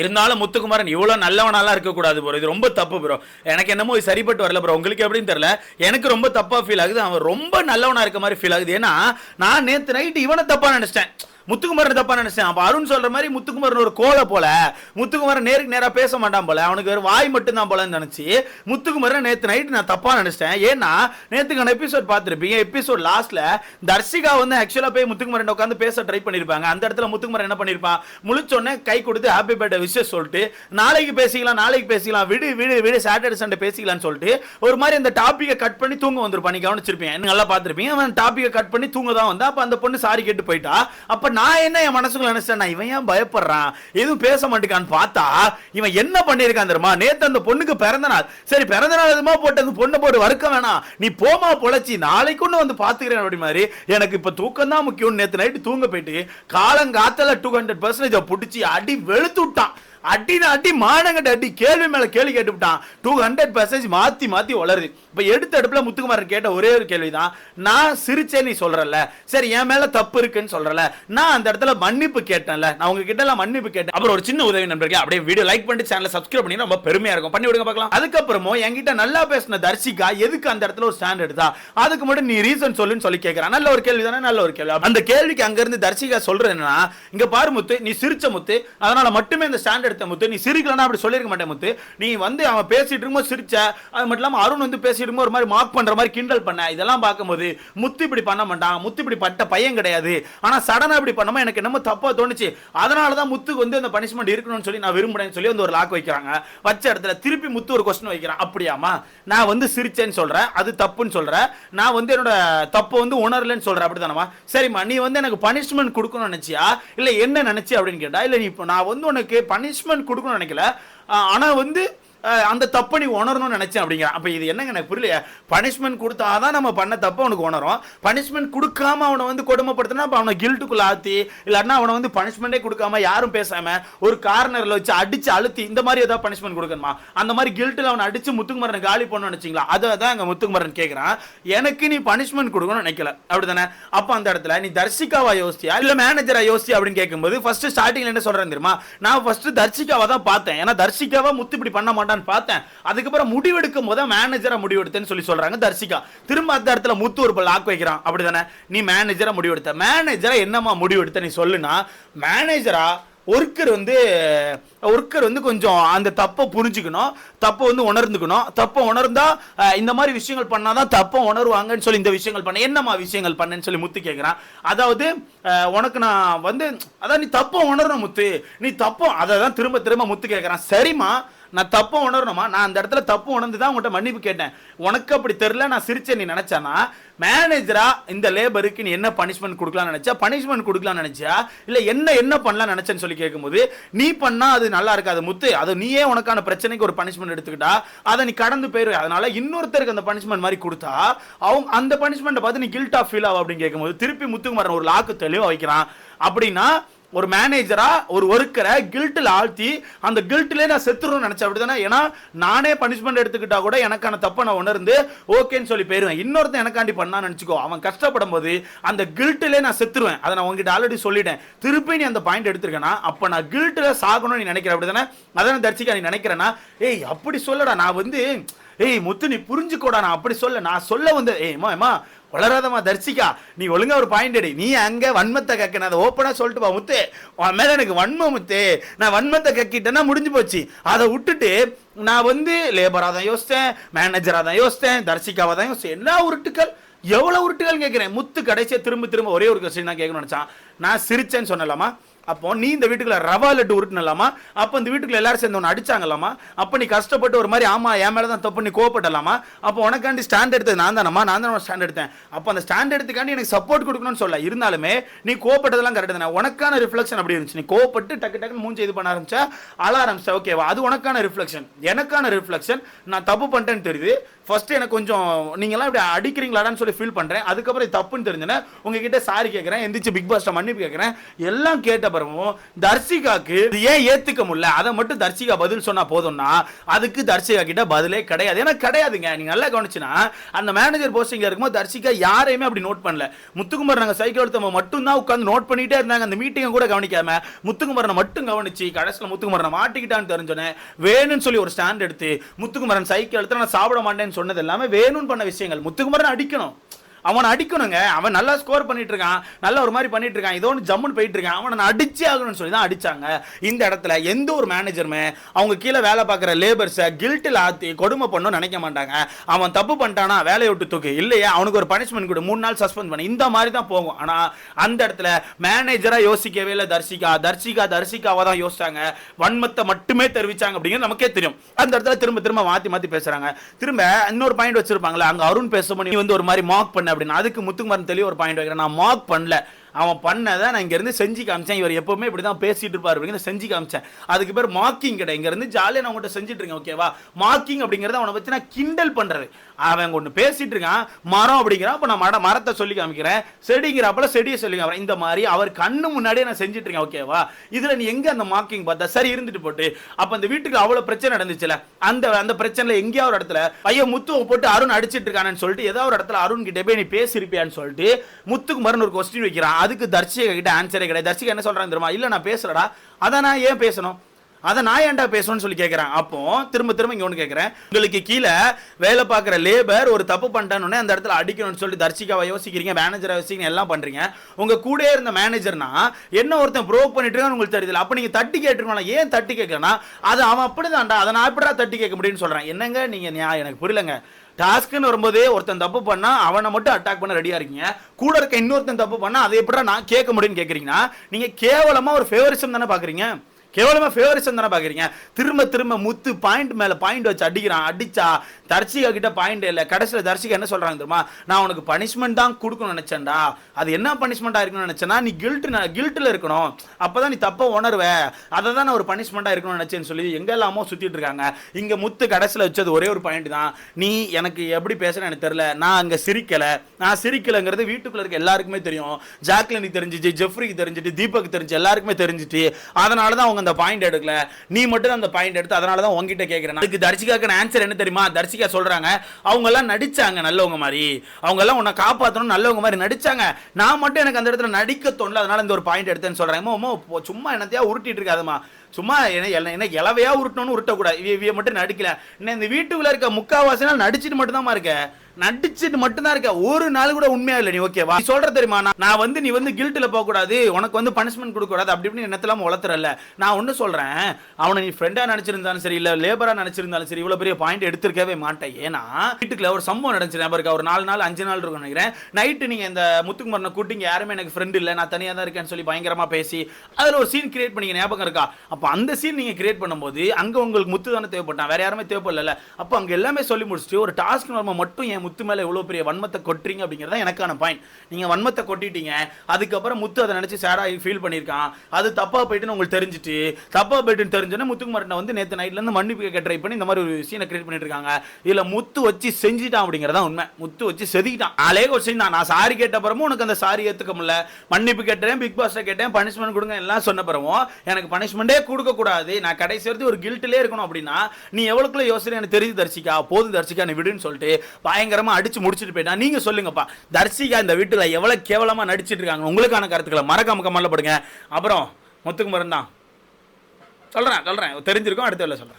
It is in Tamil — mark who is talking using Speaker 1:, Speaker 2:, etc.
Speaker 1: இருந்தாலும் முத்துக்குமாரன் இவ்வளோ நல்லவனாலாம் இருக்கக்கூடாது ப்ரோ இது ரொம்ப தப்பு ப்ரோ எனக்கு என்னமோ இது சரிப்பட்டு வரல ப்ரோ உங்களுக்கு எப்படின்னு தெரில எனக்கு ரொம்ப தப்பாக ஃபீல் ஆகுது. அவன் ரொம்ப நல்லவனா இருக்க மாதிரி ஃபீல் ஆகுது. ஏன்னா நான் நேற்று நைட்டு இவனை தப்பாக நினச்சிட்டேன். முத்துக்குமாரன் தப்பா நினைச்சேன். அப்ப அருண் சொல்ற மாதிரி முத்துக்குமரன் ஒரு கோலை போல முத்துக்குமரன் நேருக்கு நேரா பேச மாட்டான் போல. அவனுக்கு வேற வாய் மட்டும் தான் போலன்னு நினைச்சு முத்துக்குமரன் நேத்து நைட்டு நான் தப்பா நினைச்சிட்டேன். ஏன்னா நேத்துக்கான எபிசோட் பார்த்துருப்பீங்க. எபிசோட் லாஸ்ட்ல தர்ஷிகா வந்து ஆக்சுவலா போய் முத்துக்குமரன் உட்காந்து பேச ட்ரை பண்ணிருப்பாங்க. அந்த இடத்துல முத்துக்குமரன் என்ன பண்ணிருப்பான்? முழிச்சோடனே கை கொடுத்து ஹாப்பி பர்த்டே விஷஸ் சொல்லிட்டு நாளைக்கு பேசிக்கலாம் நாளைக்கு பேசிக்கலாம் விடு விடு விடு சாட்டர்டே சண்டே பேசிக்கலாம்னு சொல்லிட்டு ஒரு மாதிரி அந்த டாபிக்கை கட் பண்ணி தூங்க வந்திருப்பான். நீ கவனிச்சிருப்பீங்க. நல்லா பார்த்துருப்பீங்க. அவன் டாபிக்கை கட் பண்ணி தூங்க தான் வந்தா அப்ப அந்த பொண்ணு சாரி கேட்டு போயிட்டா. அப்ப நான் என்ன என் மனசுக்குள்ள நினைச்சேன் இவன் ஏன் பயப்படுறான்? எதுவும் பேச மாட்டேங்கான்னு பார்த்தா இவன் என்ன பண்ணியிருக்கான் தெரியுமா? நேத்து அந்த பொண்ணுக்கு பிறந்த நாள். சரி பிறந்த நாள் எதுமா போட்டு அந்த பொண்ணை போட்டு வறுக்க வேணாம். நீ போமா பொழைச்சி நாளைக்கு ஒன்று வந்து பார்த்துக்கிறேன் அப்படி மாதிரி. எனக்கு இப்போ தூக்கம் தான் முக்கியம் நேற்று நைட்டு தூங்க போயிட்டு காலங்காத்தல டூ ஹண்ட்ரட் பர்சன்டேஜ் பிடிச்சி அடி வெளுத்து விட்டான். அடின அடி மானங்கட்ட அடி கேள்வி மேல கேள்வி கேட்டுவிட்டான் டூ ஹண்ட்ரட் பர்சன்டேஜ் மாத்தி மாத்தி வளருது. இப்போ எடுத்த அடுப்பில் முத்துக்குமாரன் கேட்ட ஒரே ஒரு கேள்விதான் நான் சிரிச்சேன் நீ சொல்றல சரி என் மேல தப்பு இருக்குன்னு சொல்கிறல நான் அந்த இடத்துல மன்னிப்பு கேட்டேன்ல. நான் உங்ககிட்ட எல்லாம் மன்னிப்பு கேட்டேன். அப்புறம் ஒரு சின்ன உதவி நண்பர்களே அப்படியே வீடியோ லைக் பண்ணிட்டு சேனலை சப்ஸ்கிரைப் பண்ணி ரொம்ப பெருமையாக இருக்கும். பண்ணி விடுங்க பார்க்கலாம். அதுக்கப்புறமும் என்கிட்ட நல்லா பேசின தர்ஷிகா எதுக்கு அந்த இடத்துல ஒரு ஸ்டாண்ட் எடுத்தா? அதுக்கு மட்டும் நீ ரீசன் சொல்லுன்னு சொல்லி கேட்கறான் நல்ல ஒரு கேள்வி தானே நல்ல ஒரு கேள்வி. அந்த கேள்விக்கு அங்க இருந்து தர்ஷிகா சொல்கிறது என்னன்னா இங்க பாரு முத்து நீ சிரிச்ச முத்து. அதனால மட்டுமே இந்த ஸ்டாண்ட் எடுத்த முத்து. நீ சிரிக்கலன்னா அப்படி சொல்லிருக்க மாட்டேன் முத்து. நீ வந்து அவன் பேசிட்டு இருக்கும்போது சிரிச்ச. அது மட்டும் இல்லாமல் அருண் வந்து பேசிட்டு திரும்ப ஒரு மாதிரி மார்க் பண்ற மாதிரி கிண்டல் பண்ண. இதெல்லாம் பார்க்கும்போது முத்து இப்படி பண்ண மாட்டான் முத்து இப்படி பட்ட பையன் கிடையாது. ஆனா சடனா இப்படி பண்ணமா எனக்கு என்னமோ தப்பா தோணுச்சு. அதனால தான் முத்துக்கு வந்து அந்த பனிஷ்மெண்ட் இருக்கணும்னு சொல்லி நான் விரும்புறேன்னு சொல்லி வந்து ஒரு லாக் வைக்கிறாங்க. வச்ச இடத்துல திருப்பி முத்து ஒரு கொஸ்டின் வைக்கிறான். அப்படியாமா நான் வந்து சிரிச்சேன்னு சொல்றேன். அது தப்புன்னு சொல்றேன். நான் வந்து என்னோட தப்பை வந்து உணரலன்னு சொல்றேன். அப்படிதானமா சரிம்மா நீ வந்து எனக்கு பனிஷ்மெண்ட் கொடுக்கணும்னு நினைச்சியா? இல்ல என்ன நினைச்சி அப்படின்னு கேட்டா இல்ல நீ இப்போ நான் வந்து உனக்கு பனிஷ்மெண்ட் கொடுக்கணும்னு நினைக்கல. ஆனா வந்து அந்த தப்பை நீ உணரணும்னு நினச்சேன் அப்படிங்கிறான் அப்போ இது என்னங்க எனக்கு புரியல பனிஷ்மெண்ட் கொடுத்தாதான் நம்ம பண்ண தப்பை அவனுக்கு உணரும். பனிஷ்மெண்ட் கொடுக்காம அவனை வந்து கொடுமைப்படுத்தினா அப்போ அவனை கில்ட்டுக்குள்ள ஆத்தி இல்லாட்டினா அவனை வந்து பனிஷ்மெண்டே கொடுக்காம யாரும் பேசாம ஒரு கார்னரில் வச்சு அடிச்சு அழுத்தி இந்த மாதிரி ஏதாவது பனிஷ்மெண்ட் கொடுக்கணுமா? அந்த மாதிரி கில்ட்டில் அவனை அடிச்சு முத்துக்குமரன் காலி பண்ணணும்னு நினைச்சீங்களா? அதை தான் எங்கள் முத்துக்குமரன் கேட்குறான் எனக்கு நீ பனிஷ்மெண்ட் கொடுக்கணும்னு நினைக்கல. அப்படி தானே அப்போ அந்த இடத்துல நீ தர்ஷிகாவா யோசிச்சியா? இல்லை மேனேஜரா யோசிச்சியா அப்படின்னு கேட்கும்போது ஃபர்ஸ்ட் ஸ்டார்டிங்ல என்ன சொல்கிறேன் தெரியுமா? நான் ஃபர்ஸ்ட் தர்ஷிகாவை தான் பார்த்தேன். ஏன்னா தர்ஷிகாவா முத்து இப்படி பண்ண மாட்டான்னு பார்த்தேன். அதுக்கப்புறம் முடிவெடுக்கும் போது மேனேஜரா முடிவெடுத்தேன்னு சொல்லி சொல்றாங்க தர்ஷிகா. திரும்ப அந்த இடத்துல முத்து ஒரு லாக் வைக்கிறான். அப்படிதானே? நீ மேனேஜரா முடிவெடுத்த. மேனேஜரா என்னம்மா முடிவெடுத்த நீ சொல்லுனா மேனேஜரா ஒர்க்கர் வந்து ஒர்க்கர் வந்து கொஞ்சம் அந்த தப்பை புரிஞ்சுக்கணும். தப்பை வந்து உணர்ந்துக்கணும். தப்பை உணர்ந்தா இந்த மாதிரி விஷயங்கள் பண்ணாதான் தப்பை உணர்வாங்கன்னு சொல்லி இந்த விஷயங்கள் பண்ண என்னம்மா விஷயங்கள் பண்ணேன்னு சொல்லி முத்து கேட்குறான் அதாவது உனக்கு நான் வந்து அதான் நீ தப்பை உணரணும் முத்து. நீ தப்போ அதை தான் திரும்ப திரும்ப முத்து கேட்குறான் சரிம்மா நான் தப்பை உணரணுமா? நான் அந்த இடத்துல தப்பு உணர்ந்து தான் உங்கள்கிட்ட மன்னிப்பு கேட்டேன். உனக்கு அப்படி தெரில நான் சிரிச்சேன் நீ நினச்சானா? மேனேஜரா இந்த லேபருக்கு நீ என்ன பனிஷ்மெண்ட் கொடுக்கலாம்னு நினச்சா? பனிஷ்மெண்ட் கொடுக்கலாம்னு நினச்சா இல்லை என்ன என்ன பண்ணலாம் நினச்சேன்னு சொல்லி கேட்கும்போது நீ பண்ணால் அது நல்லா இருக்காது முத்து. அது நீயே உனக்கான பிரச்சனைக்கு ஒரு பனிஷ்மெண்ட் எடுத்துக்கிட்டா அதை நீ கடந்து போயிரு. அதனால இன்னொருத்தருக்கு அந்த பனிஷ்மெண்ட் மாதிரி கொடுத்தா அவங்க அந்த பனிஷ்மெண்ட்டை பார்த்து நீ கில்ட் ஆஃப் ஃபீல் ஆகும் அப்படின்னு கேட்கும்போது திருப்பி முத்துக்குமாரன் ஒரு லாக்கு தெளிவாக வைக்கிறான். அப்படின்னா ஒரு மேனேஜரா ஒரு ஒர்க்கரை கில்ட்டில் ஆழ்த்தி அந்த கில்ட்டிலே நான் செத்துருன்னு நினைச்சேன். அப்படிதானே ஏன்னா நானே பனிஷ்மெண்ட் எடுத்துக்கிட்டா கூட எனக்கான தப்பை நான் உணர்ந்து ஓகேன்னு சொல்லி போயிருவேன். இன்னொருத்தன் எனக்காண்டி பண்ணா நினச்சிக்கோ அவன் கஷ்டப்படும் போது அந்த கில்ட்டிலே நான் செத்துருவேன். அதை நான் உங்ககிட்ட ஆல்ரெடி சொல்லிட்டேன். திருப்பி நீ அந்த பாயிண்ட் எடுத்திருக்கேனா அப்போ நான் கில்ட்டில் சாகணும்னு நீ நினைக்கிற அப்படிதானே அதானே தரிசிக்க நீ நினைக்கிறேன்னா ஏய் அப்படி சொல்லடா. நான் வந்து ஏய் முத்து நீ புரிஞ்சுக்கோடா நான் அப்படி சொல்ல நான் சொல்ல வந்து ஏய் அம்மா வளராதமா தரிசிக்கா. நீ ஒழுங்கா ஒரு பாயிண்ட் எடு. நீ அங்க வன்மத்தை கக்க அதை ஓப்பனா சொல்லிட்டு பா முத்து. உன் மேல எனக்கு வன்மம் முத்து. நான் வன்மத்தை கக்கிட்டேன்னா முடிஞ்சு போச்சு. அதை விட்டுட்டு நான் வந்து லேபரா தான் யோசித்தேன் மேனேஜரா தான் யோசித்தேன் தர்சிகாவா தான் யோசித்தேன் என்ன உருட்டுக்கள்? எவ்வளவு உருட்டுகள் கேட்கிறேன் முத்து கடைசியாக திரும்ப திரும்ப ஒரே ஒரு கொஸ்டின் தான் கேட்கணும்னு நினைச்சான். நான் சிரிச்சேன்னு சொன்னலாமா அப்போ நீ இந்த வீட்டுக்குள்ள ரவா லட்டு உருட்டினலாமா? அப்போ இந்த வீட்டுக்குள்ள எல்லாரும் சேர்ந்து உன்னை அடிச்சாங்களாமா? அப்போ நீ கஷ்டப்பட்டு ஒரு மாதிரி ஆமா என் மேலே தான் தப்பு நீ கோவப்படலாமா அப்போ உனக்காண்டி ஸ்டாண்ட் எடுத்தது நான் தானம்மா? நான் தான் ஸ்டாண்ட் எடுத்தேன். அப்போ அந்த ஸ்டாண்ட் எடுத்துக்காண்டி எனக்கு சப்போர்ட் கொடுக்கணும்னு சொல்ல. இருந்தாலுமே நீ கோவப்பட்டதெல்லாம் கரெக்ட் தானே. உனக்கான ரிஃப்ளெக்ஷன் அப்படி இருந்துச்சு. நீ கோவப்பட்டு டக்கு டக்குன்னு மூஞ்சி இது பண்ண ஆரம்பிச்சா அழ ஆரம்பிச்சா ஓகேவா அது உனக்கான ரிஃப்ளெக்ஷன் எனக்கான ரிஃப்ளெக்ஷன் நான் தப்பு பண்ணிட்டேன்னு தெரியுது. ஃபர்ஸ்ட் எனக்கு கொஞ்சம் நீங்களாம் இப்படி அடிக்கிறீங்களாடான்னு சொல்லி ஃபீல் பண்ணுறேன் அதுக்கப்புறம் தப்புன்னு தெரிஞ்சுனே உங்ககிட்ட சாரி கேட்குறேன் எந்திரிச்சு பிக் பாஸ்ட்டை மன்னிப்பு கேட்குறேன் எல்லாம் கேட்ட அப்புறமும் தர்சிகாக்கு ஏன் ஏத்துக்க முடியல? அதை மட்டும் தர்சிகா பதில் சொன்னா போதும்னா அதுக்கு தர்சிகா கிட்ட பதிலே கிடையாது. ஏன்னா கிடையாதுங்க. நீங்க நல்லா கவனிச்சுன்னா அந்த மேனேஜர் போஸ்டிங்ல இருக்கும்போது தர்சிகா யாரையுமே அப்படி நோட் பண்ணல. முத்துக்குமார் நாங்க சைக்கிள் எடுத்தவங்க மட்டும் தான் உட்காந்து நோட் பண்ணிட்டே இருந்தாங்க. அந்த மீட்டிங்கை கூட கவனிக்காம முத்துக்குமரனை மட்டும் கவனிச்சு கடைசியில் முத்துக்குமரனை மாட்டிக்கிட்டான்னு தெரிஞ்சோன்னே வேணும்னு சொல்லி ஒரு ஸ்டாண்ட் எடுத்து முத்துக்குமரன் சைக்கிள் எடுத்து நான் சாப்பிட மாட்டேன்னு சொன்னது எல்லாமே வேணும்னு பண்ண விஷயங்கள். முத்துக்குமரன் அடிக்கணும். அவனை அடிக்கணுங்க. அவன் நல்லா ஸ்கோர் பண்ணிட்டு இருக்கான் நல்லா ஒரு மாதிரி பண்ணிட்டு இருக்கான் இதோ ஒன்று ஜம்முன்னு போயிட்டு இருக்கான் அவனை நான் அடிச்சே ஆகணும்னு சொல்லி தான் அடிச்சாங்க. இந்த இடத்துல எந்த ஒரு மேனேஜருமே அவங்க கீழே வேலை பார்க்குற லேபர்ஸை கில்ட்டில் ஆத்தி கொடுமை பண்ணணும்னு நினைக்க மாட்டாங்க. அவன் தப்பு பண்ணிட்டானா வேலையை விட்டு தூக்கு. இல்லையா அவனுக்கு ஒரு பனிஷ்மெண்ட் கொடு. மூணு நாள் சஸ்பெண்ட் பண்ணி. இந்த மாதிரி தான் போகும். ஆனால் அந்த இடத்துல மேனேஜராக யோசிக்கவே இல்லை தர்சிகா தர்சிகா தர்சிகாவை தான் யோசிச்சாங்க. வன்மத்தை மட்டுமே தெரிவிச்சாங்க அப்படிங்கிறது நமக்கே தெரியும். அந்த இடத்துல திரும்ப திரும்ப மாற்றி மாற்றி பேசுகிறாங்க திரும்ப இன்னொரு பாயிண்ட் வச்சிருப்பாங்களே அங்கே அருண் பேசும்போது நீ வந்து ஒரு மாதிரி மார்க் பண்ண. அப்படின்னு? அதுக்கு முத்துக்குமாரன் தெளிவு ஒரு பாயிண்ட் வைக்கிறேன். நான் மார்க் பண்ணல. அவன் பண்ணதை நான் இங்கேருந்து செஞ்சு காமிச்சேன். இவர் எப்பவுமே இப்படி தான் பேசிட்டு இருப்பார் அப்படின்னு செஞ்சு காமிச்சேன். அதுக்கு பேர் மார்க்கிங் கிடையாது இங்கேருந்து ஜாலியாக நான் உங்கள்கிட்ட செஞ்சுட்டு இருக்கேன் ஓகேவா மார்க்கிங் அப்படிங்கிறத அவனை வச்சு நான் கிண்டல் பண்ணுறது அவன் ஒன்று பேசிட்டு இருக்கான் மரம் அப்படிங்கிறான் அப்போ நான் மர மரத்தை சொல்லி காமிக்கிறேன். செடிங்கிறப்பல செடியை சொல்லி காமிக்கிறேன். இந்த மாதிரி அவர் கண்ணு முன்னாடியே நான் செஞ்சுட்டு இருக்கேன் ஓகேவா இதில் நீ எங்கே அந்த மார்க்கிங் பார்த்தா? சரி இருந்துட்டு போட்டு. அப்போ அந்த வீட்டுக்கு அவ்வளோ பிரச்சனை நடந்துச்சுல. அந்த அந்த பிரச்சனையில் எங்கேயாவது ஒரு இடத்துல பையன் முத்துவை போட்டு அருண் அடிச்சிட்டு இருக்கானு சொல்லிட்டு ஏதாவது ஒரு இடத்துல அருண் கிட்ட போய் நீ பேசியிருப்பியான்னு சொல்லிட்டு முத்துக்கு மரன் ஒரு கொஸ்டின் வைக்கிறான். அதுக்கு தர்ஷிகா கிட்ட ஆன்சரே கிடையாது. தர்ஷிகா என்ன சொல்கிறாங்க தெரியுமா? இல்லை நான் பேசுறடா அதை நான் ஏன் பேசணும்? அதை நான் ஏன்டா பேசணும்னு சொல்லி கேட்குறேன் அப்போ திரும்ப திரும்ப இங்கே ஒன்று கேட்குறேன் உங்களுக்கு கீழே வேலை பார்க்குற லேபர் ஒரு தப்பு பண்ணிட்டானே அந்த இடத்துல அடிக்கணும்னு சொல்லி தர்ஷிகாவை யோசிக்கிறீங்க மேனேஜரை யோசிக்கிறீங்க எல்லாம் பண்ணுறீங்க உங்கள் கூடயே இருந்த மேனேஜர்னா என்ன ஒருத்தன் ப்ரோக் பண்ணிட்டு உங்களுக்கு தெரியல அப்போ நீங்கள் தட்டி கேட்டுருக்கணும் ஏன் தட்டி கேட்கலன்னா அது அவன் அப்படி தான்டா அதை நான் எப்படா தட்டி கேட்க முடியும்னு சொல்கிறேன் என்னங்க நீங்கள் எனக்கு புரியலங்க. டாஸ்க்குன்னு வரும்போதே ஒருத்தன் தப்பு பண்ணா அவனை மட்டும் அட்டாக் பண்ண ரெடியா இருக்கீங்க. கூட இருக்க இன்னொருத்தன் தப்பு பண்ணா அதை எப்படா நான் கேட்க முடியும்னு கேட்குறீங்கன்னா நீங்க கேவலமா ஒரு ஃபேவரிசம் தானே பாக்குறீங்க. கேவலமா ஃபேவரிசம் தானே பாக்குறீங்க. திரும்ப திரும்ப முத்து பாயிண்ட் மேல பாயிண்ட் வச்சு அடிக்கிறான் அடிச்சா தர்ஷிகா கிட்ட பாயிண்ட் இல்லை. கடைசியில் தர்சிகா என்ன சொல்கிறாங்க தெரியுமா? நான் உனக்கு பனிஷ்மெண்ட் தான் கொடுக்கணும்னு நினச்சேன்டா. அது என்ன பனிஷ்மெண்ட்டாக இருக்கணும்னு நினச்சேன்னா நீ கில்ட் கில்ட்டில் இருக்கணும். அப்பதான் நீ தப்பா உணர்வே. அதை தான் நான் ஒரு பனிஷ்மெண்ட்டாக இருக்கணும்னு நினச்சேன்னு சொல்லி எங்க எல்லாமோ இருக்காங்க. இங்கே முத்து கடைசியில் வச்சது ஒரே ஒரு பாயிண்ட் தான். நீ எனக்கு எப்படி பேசுகிறேன்னு எனக்கு தெரியல. நான் அங்கே சிரிக்கலை. நான் சிரிக்கலைங்கிறது வீட்டுக்குள்ளே இருக்க எல்லாருக்குமே தெரியும். ஜாக்லினுக்கு தெரிஞ்சிச்சு ஜெஃப்ரிக்கு தெரிஞ்சிட்டு தீபக் தெரிஞ்சு எல்லாருக்குமே தெரிஞ்சிட்டு அதனால தான் அவங்க அந்த பாயிண்ட் எடுக்கல. நீ மட்டும் அந்த பாயிண்ட் எடுத்து அதனால தான் உங்ககிட்ட கேட்குறேன் அதுக்கு தர்ஷிகாக்கு ஆன்சர் என்ன தெரியுமா? தர்ஷிகா சொல்றாங்க அவங்க எல்லாம் நடிச்சாங்க நல்லவங்க மாதிரி. அவங்க எல்லாம் உன்னை காப்பாற்றணும் நல்லவங்க மாதிரி நடிச்சாங்க. நான் மட்டும் எனக்கு அந்த இடத்துல நடிக்க தோணல அதனால இந்த ஒரு பாயிண்ட் எடுத்தேன்னு சொல்றாங்க. சும்மா என்னத்தையா உருட்டிட்டு இருக்காதுமா சும்மா என்ன என்ன- இலவையா உருட்டணும்னு உருட்டக்கூடாது. இவ மட்டும் நடிக்கல. இன்னும் இந்த வீட்டுக்குள்ள இருக்க முக்காவாசினால் நடிச்சிட்டு மட்டும் இருக்க. நடிச்சுட்டு மட்டும்தான் இருக்க. ஒரு நாள் கூட உண்மையா இல்லை நீ ஓகேவா நீ சொல்ற தெரியுமா? நான் நான் வந்து நீ வந்து கில்ட்டில் போக கூடாது உனக்கு வந்து பனிஷ்மெண்ட் கொடுக்க கூடாது அப்படி இப்படின்னு என்னத்தெல்லாம் வளர்த்துறல நான் ஒன்று சொல்றேன். அவனை நீ ஃப்ரெண்டா நினைச்சிருந்தாலும் சரி இல்ல லேபரா நினைச்சிருந்தாலும் சரி இவ்வளவு பெரிய பாயிண்ட் எடுத்திருக்கவே மாட்டேன். ஏன்னா வீட்டுக்குள்ள ஒரு சம்பவம் நடந்துச்சு இருக்கா? ஒரு நாலு நாள் அஞ்சு நாள் இருக்கும் நினைக்கிறேன். நைட்டு நீங்க இந்த முத்துக்குமரனை கூட்டிங்க யாருமே எனக்கு ஃப்ரெண்டு இல்லை. நான் தனியா தான் இருக்கேன்னு சொல்லி பயங்கரமா பேசி அதுல ஒரு சீன் கிரியேட் பண்ணிங்க ஞாபகம் இருக்கா? அப்ப அந்த சீன் நீங்க கிரியேட் பண்ணும்போது அங்க உங்களுக்கு முத்து தானே தேவைப்பட்டான். வேற யாருமே தேவைப்படல அப்ப அங்க எல்லாமே சொல்லி முடிச்சுட்டு ஒரு டாஸ்க் நார்மல் மட்டும் என் முத்து மேலே எவ்வளோ பெரிய வன்மத்தை கொட்டுறீங்க அப்படிங்கறத எனக்கான பாயிண்ட் நீங்கள் வன்மத்தை கொட்டிட்டீங்க. அதுக்கப்புறம் முத்து அதை நினச்சி சேடாக ஃபீல் பண்ணியிருக்கான். அது தப்பாக போயிட்டுன்னு உங்களுக்கு தெரிஞ்சுட்டு தப்பாக போயிட்டுன்னு தெரிஞ்சோன்னா முத்துக்குமாரன் வந்து நேற்று நைட்லேருந்து மன்னிப்பு கேட்க ட்ரை பண்ணி இந்த மாதிரி ஒரு சீனை கிரியேட் பண்ணிட்டு இருக்காங்க இதில் முத்து வச்சு செஞ்சுட்டான் அப்படிங்கிறதா உண்மை. முத்து வச்சு செதுக்கிட்டான். அலே கொஸ்டின் தான். நான் சாரி கேட்ட பிறமும் உனக்கு அந்த சாரி ஏற்றுக்க முடியல. மன்னிப்பு கேட்டேன் பிக் பாஸ்ல கேட்டேன் பனிஷ்மெண்ட் கொடுங்க எல்லாம் சொன்ன பிறவும் எனக்கு பனிஷ்மெண்ட்டே கொடுக்கக்கூடாது நான் கடைசி வரைக்கும் ஒரு கில்ட்டிலே இருக்கணும் அப்படின்னா நீ எவ்வளோக்குள்ளே யோசனை எனக்கு தெரிஞ்சு தரிசிக்கா போதும் தரிசிக்கா நீ விடுன்னு சொல்லிட்டு பயங்கரமா அடிச்சு முடிச்சுட்டு போயிட்டான் நீங்க சொல்லுங்கப்பா. தர்சிகா இந்த வீட்டுல எவ்வளவு கேவலமா நடிச்சிட்டு இருக்காங்க. உங்களுக்கான கருத்துக்களை மறக்காம கமல்ல படுங்க. அப்புறம் முத்துக்குமரன் தான். சொல்றேன் சொல்றேன். தெரிஞ்சிருக்கும் அடுத்த வேலை சொல்றேன்.